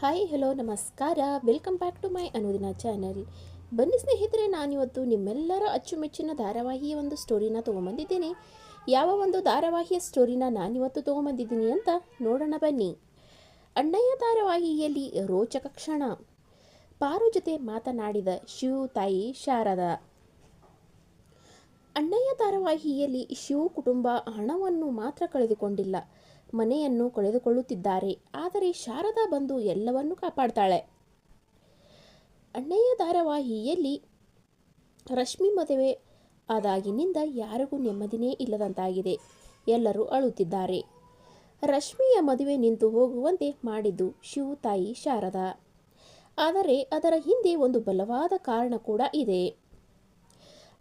Hi hello ನಮಸ್ಕಾರ. Welcome back to my Anudina channel ಬನ್ನಿ ಸ್ನೇಹಿತರೆ, ನಾನಿವತ್ತು ನಿಮ್ಮೆಲ್ಲರ ಅಚ್ಚುಮೆಚ್ಚಿನ ಧಾರಾವಾಹಿಯ ಒಂದು ಸ್ಟೋರಿನ ತೊಗೊಂಬಂದಿದ್ದೀನಿ. ಯಾವ ಒಂದು ಧಾರಾವಾಹಿಯ ಸ್ಟೋರಿನ ನಾನಿವತ್ತು ತೊಗೊಂಬಂದಿದ್ದೀನಿ ಅಂತ ನೋಡೋಣ ಬನ್ನಿ. ಅಣ್ಣಯ್ಯ ಧಾರಾವಾಹಿಯಲ್ಲಿ ರೋಚಕ ಕ್ಷಣ. ಪಾರು ಜೊತೆ ಮಾತನಾಡಿದ ಶಿವು ತಾಯಿ ಶಾರದಾ. ಅಣ್ಣಯ್ಯ ಧಾರಾವಾಹಿಯಲ್ಲಿ ಶಿವು ಕುಟುಂಬ ಹಣವನ್ನು ಮಾತ್ರ ಕಳೆದುಕೊಂಡಿಲ್ಲ. ಮನೆಯನ್ನು ಕಳೆದುಕೊಳ್ಳುತ್ತಿದ್ದಾರೆ. ಆದರೆ ಶಾರದಾ ಬಂದು ಎಲ್ಲವನ್ನೂ ಕಾಪಾಡ್ತಾಳೆ. ಅಣ್ಣಯ್ಯ ಧಾರಾವಾಹಿಯಲ್ಲಿ ರಶ್ಮಿ ಮದುವೆ ಆದಾಗಿನಿಂದ ಯಾರಿಗೂ ನೆಮ್ಮದಿನೇ ಇಲ್ಲದಂತಾಗಿದೆ. ಎಲ್ಲರೂ ಅಳುತ್ತಿದ್ದಾರೆ. ರಶ್ಮಿಯ ಮದುವೆ ನಿಂತು ಹೋಗುವಂತೆ ಮಾಡಿದ್ದು ಶಿವ ತಾಯಿ ಶಾರದಾ. ಆದರೆ ಅದರ ಹಿಂದೆ ಒಂದು ಬಲವಾದ ಕಾರಣ ಕೂಡ ಇದೆ.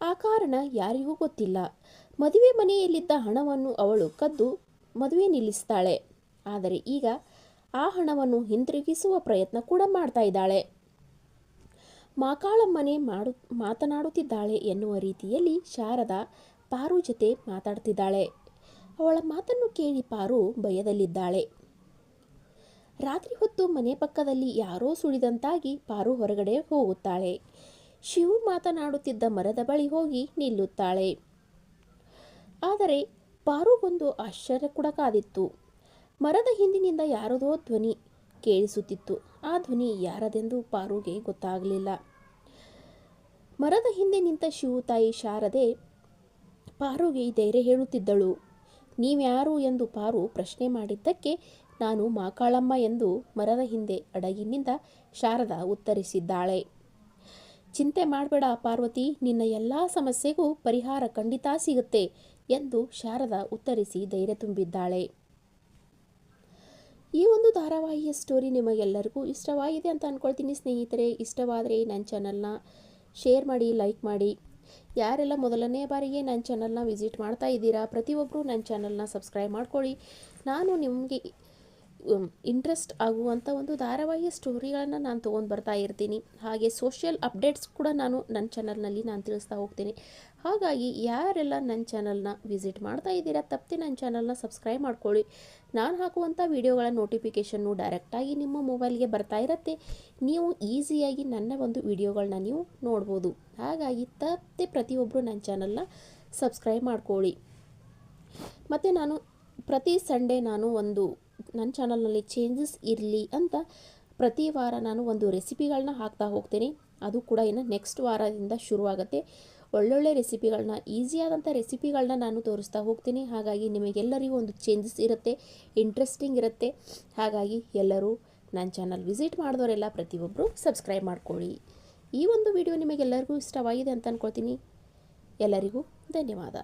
ಆ ಕಾರಣ ಯಾರಿಗೂ ಗೊತ್ತಿಲ್ಲ. ಮದುವೆ ಮನೆಯಲ್ಲಿದ್ದ ಹಣವನ್ನು ಅವಳು ಕದ್ದು ಮದುವೆ ನಿಲ್ಲಿಸ್ತಾಳೆ. ಆದರೆ ಈಗ ಆ ಹಣವನ್ನು ಹಿಂತಿರುಗಿಸುವ ಪ್ರಯತ್ನ ಕೂಡ ಮಾಡ್ತಾ ಇದ್ದಾಳೆ. ಮಾಕಾಳಮ್ಮನೆ ಮಾಡು, ಮಾತನಾಡುತ್ತಿದ್ದಾಳೆ ಎನ್ನುವ ರೀತಿಯಲ್ಲಿ ಶಾರದಾ ಪಾರು ಜೊತೆ ಮಾತಾಡ್ತಿದ್ದಾಳೆ. ಅವಳ ಮಾತನ್ನು ಕೇಳಿ ಪಾರು ಭಯದಲ್ಲಿದ್ದಾಳೆ. ರಾತ್ರಿ ಹೊತ್ತು ಮನೆ ಪಕ್ಕದಲ್ಲಿ ಯಾರೋ ಸುಳಿದಂತಾಗಿ ಪಾರು ಹೊರಗಡೆ ಹೋಗುತ್ತಾಳೆ. ಶಿವು ಮಾತನಾಡುತ್ತಿದ್ದ ಮರದ ಬಳಿ ಹೋಗಿ ನಿಲ್ಲುತ್ತಾಳೆ. ಆದರೆ ಪಾರುಗೊಂದು ಆಶ್ಚರ್ಯ ಕೂಡ ಕಾದಿತ್ತು. ಮರದ ಹಿಂದಿನಿಂದ ಯಾರದೋ ಧ್ವನಿ ಕೇಳಿಸುತ್ತಿತ್ತು. ಆ ಧ್ವನಿ ಯಾರದೆಂದು ಪಾರುಗೆ ಗೊತ್ತಾಗಲಿಲ್ಲ. ಮರದ ಹಿಂದೆ ನಿಂತ ಶಿವು ತಾಯಿ ಶಾರದೆ ಪಾರುಗೆ ಧೈರ್ಯ ಹೇಳುತ್ತಿದ್ದಳು. ನೀವ್ಯಾರು ಎಂದು ಪಾರು ಪ್ರಶ್ನೆ ಮಾಡಿದ್ದಕ್ಕೆ ನಾನು ಮಾಕಾಳಮ್ಮ ಎಂದು ಮರದ ಹಿಂದೆ ಅಡಗಿನಿಂದ ಶಾರದಾ ಉತ್ತರಿಸಿದ್ದಾಳೆ. ಚಿಂತೆ ಮಾಡಬೇಡ ಪಾರ್ವತಿ, ನಿನ್ನ ಎಲ್ಲ ಸಮಸ್ಯೆಗೂ ಪರಿಹಾರ ಖಂಡಿತ ಸಿಗುತ್ತೆ. ಎಂದು ಶಾರದಾ ಉತ್ತರಿಸಿ ಧೈರ್ಯ ತುಂಬಿದ್ದಾಳೆ. ಈ ಒಂದು ಧಾರಾವಾಹಿಯ ಸ್ಟೋರಿ ನಿಮಗೆಲ್ಲರಿಗೂ ಇಷ್ಟವಾಗಿದೆ ಅಂತ ಅಂದ್ಕೊಳ್ತೀನಿ ಸ್ನೇಹಿತರೆ. ಇಷ್ಟವಾದರೆ ನನ್ನ ಚಾನಲ್ನ ಶೇರ್ ಮಾಡಿ ಲೈಕ್ ಮಾಡಿ. ಯಾರೆಲ್ಲ ಮೊದಲನೇ ಬಾರಿಗೆ ನನ್ನ ಚಾನಲ್ನ ವಿಸಿಟ್ ಮಾಡ್ತಾ ಇದ್ದೀರಾ ಪ್ರತಿಯೊಬ್ಬರು ನನ್ನ ಚಾನಲ್ನ ಸಬ್ಸ್ಕ್ರೈಬ್ ಮಾಡ್ಕೊಳ್ಳಿ. ನಾನು ನಿಮಗೆ ಇಂಟ್ರೆಸ್ಟ್ ಆಗುವಂಥ ಒಂದು ಧಾರಾವಾಹಿ ಸ್ಟೋರಿಗಳನ್ನು ನಾನು ತೊಗೊಂಡು ಬರ್ತಾ ಇರ್ತೀನಿ. ಹಾಗೆ ಸೋಷಿಯಲ್ ಅಪ್ಡೇಟ್ಸ್ ಕೂಡ ನಾನು ನನ್ನ ಚಾನಲ್ನಲ್ಲಿ ನಾನು ತಿಳಿಸ್ತಾ ಹೋಗ್ತೀನಿ. ಹಾಗಾಗಿ ಯಾರೆಲ್ಲ ನನ್ನ ಚಾನಲ್ನ ವಿಸಿಟ್ ಮಾಡ್ತಾ ಇದ್ದೀರಾ, ತಪ್ಪದೆ ನನ್ನ ಚಾನಲ್ನ ಸಬ್ಸ್ಕ್ರೈಬ್ ಮಾಡ್ಕೊಳ್ಳಿ. ನಾನು ಹಾಕುವಂಥ ವೀಡಿಯೋಗಳ ನೋಟಿಫಿಕೇಷನ್ನು ಡೈರೆಕ್ಟಾಗಿ ನಿಮ್ಮ ಮೊಬೈಲ್ಗೆ ಬರ್ತಾ ಇರುತ್ತೆ. ನೀವು ಈಸಿಯಾಗಿ ನನ್ನ ಒಂದು ವಿಡಿಯೋಗಳನ್ನ ನೀವು ನೋಡ್ಬೋದು. ಹಾಗಾಗಿ ತಪ್ಪೆ ಪ್ರತಿಯೊಬ್ಬರು ನನ್ನ ಚಾನಲ್ನ ಸಬ್ಸ್ಕ್ರೈಬ್ ಮಾಡ್ಕೊಳ್ಳಿ. ಮತ್ತು ನಾನು ಪ್ರತಿ ಸಂಡೇ ನಾನು ಒಂದು ನನ್ನ ಚಾನಲ್ನಲ್ಲಿ ಚೇಂಜಸ್ ಇರಲಿ ಅಂತ ಪ್ರತಿ ವಾರ ನಾನು ಒಂದು ರೆಸಿಪಿಗಳನ್ನ ಹಾಕ್ತಾ ಹೋಗ್ತೀನಿ. ಅದು ಕೂಡ ಇನ್ನು ನೆಕ್ಸ್ಟ್ ವಾರದಿಂದ ಶುರುವಾಗುತ್ತೆ. ಒಳ್ಳೊಳ್ಳೆ ರೆಸಿಪಿಗಳನ್ನ, ಈಸಿಯಾದಂಥ ರೆಸಿಪಿಗಳನ್ನ ನಾನು ತೋರಿಸ್ತಾ ಹೋಗ್ತೀನಿ. ಹಾಗಾಗಿ ನಿಮಗೆಲ್ಲರಿಗೂ ಒಂದು ಚೇಂಜಸ್ ಇರುತ್ತೆ, ಇಂಟ್ರೆಸ್ಟಿಂಗ್ ಇರುತ್ತೆ. ಹಾಗಾಗಿ ಎಲ್ಲರೂ ನನ್ನ ಚಾನಲ್ ವಿಸಿಟ್ ಮಾಡಿದವರೆಲ್ಲ ಪ್ರತಿಯೊಬ್ಬರು ಸಬ್ಸ್ಕ್ರೈಬ್ ಮಾಡ್ಕೊಳ್ಳಿ. ಈ ಒಂದು ವಿಡಿಯೋ ನಿಮಗೆಲ್ಲರಿಗೂ ಇಷ್ಟವಾಗಿದೆ ಅಂತ ಅಂದ್ಕೊಳ್ತೀನಿ ಎಲ್ಲರಿಗೂ ಧನ್ಯವಾದ.